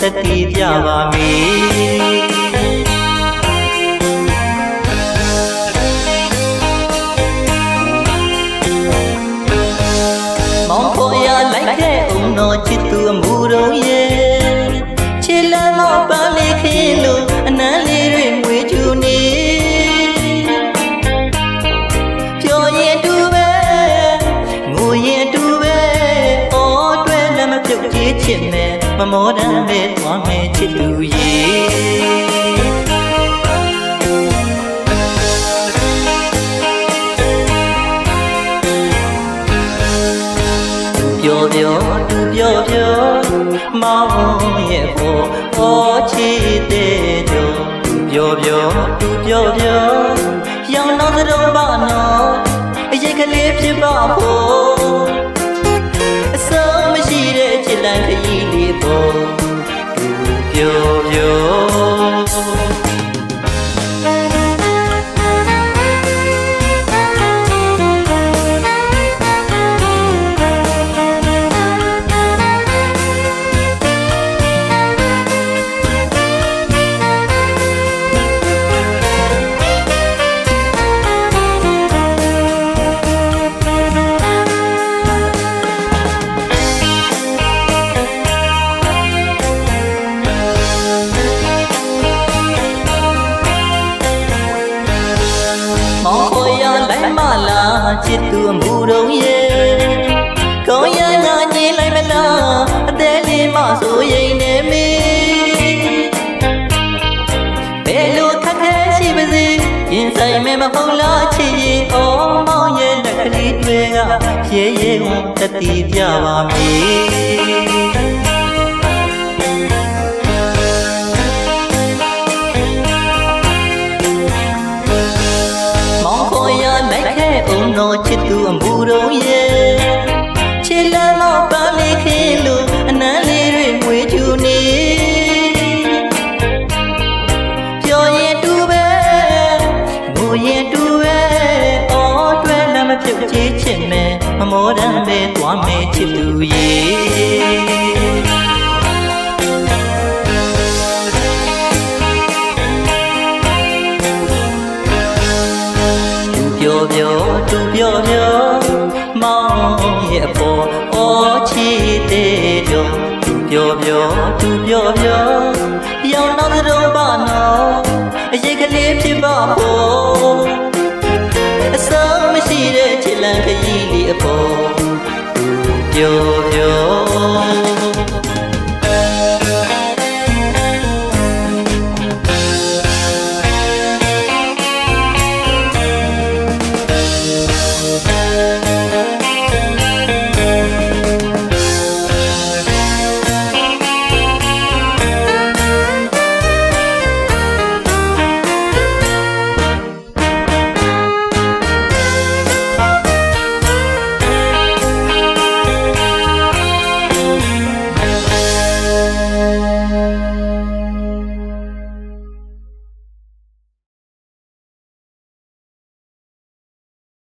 သက်တည်ပြပါမည်မောင်ဖော်ရလိုက်ခဲ့ဦးတော်ချစ်သူအမှုတော်ရဲ့ချစ်လမ်းမောင်ပန်းလေးခင်းလို့အနမ်းလေးတွေငွေချူနေပြောရင်တူပဲငိုရင်တူပဲအော်တွဲလည်းမပြုတ်ကြည့်ချစ်မယ် မမောတမ်းပဲသွားမယ်ချစ်သူရဲ့ပြောပြောသူပြောပြောမောင်ရဲ့ဖို့ဟောချီတဲ့ကြောပြောပြောသူပြောပြောရောင်တော့တော့ပါနော်အရေးကလေးဖြစ်ပါဖို့ ပြော ချစ်သူအမှုတော်ရဲ့ကောင်းရငါညင်လိုက်မလားအသေးလေးမဆိုရင်နေမီဘယ်လိုခက်ခဲရှိပါစေရင်ဆိုင်မဲမဟုတ်လားချစ်ရင်အော်မောင်ရဲ့လက်ကလေးတွေကရဲရဲဝန်တတိပြပါမည်မော တော်ချစ်သူအမှုတော်ရဲ့ချစ်လမ်းမောင်ပန်းလေးခင်းလို့အနမ်းလေးတွေငွေချူနေပြောရင်တူပဲငိုရင်တူပဲအော်တွဲလည်းမပြုတ်ကြည့်ချစ်မယ်မမောတမ်းပဲသွားမယ်ချစ်သူရဲ့သူ ပြောသူပြောပြောမောင်ရဲ့အပေါ်အော်ချီတဲ့ကြောသူပြောပြောသူပြောပြောရောင်တော့တော့ပါနော်အရေးကလေးဖြစ်ပါဖို့အစုံမရှိတဲ့ချစ်လန်းခရီးလေးအပေါ်သူပြောပြော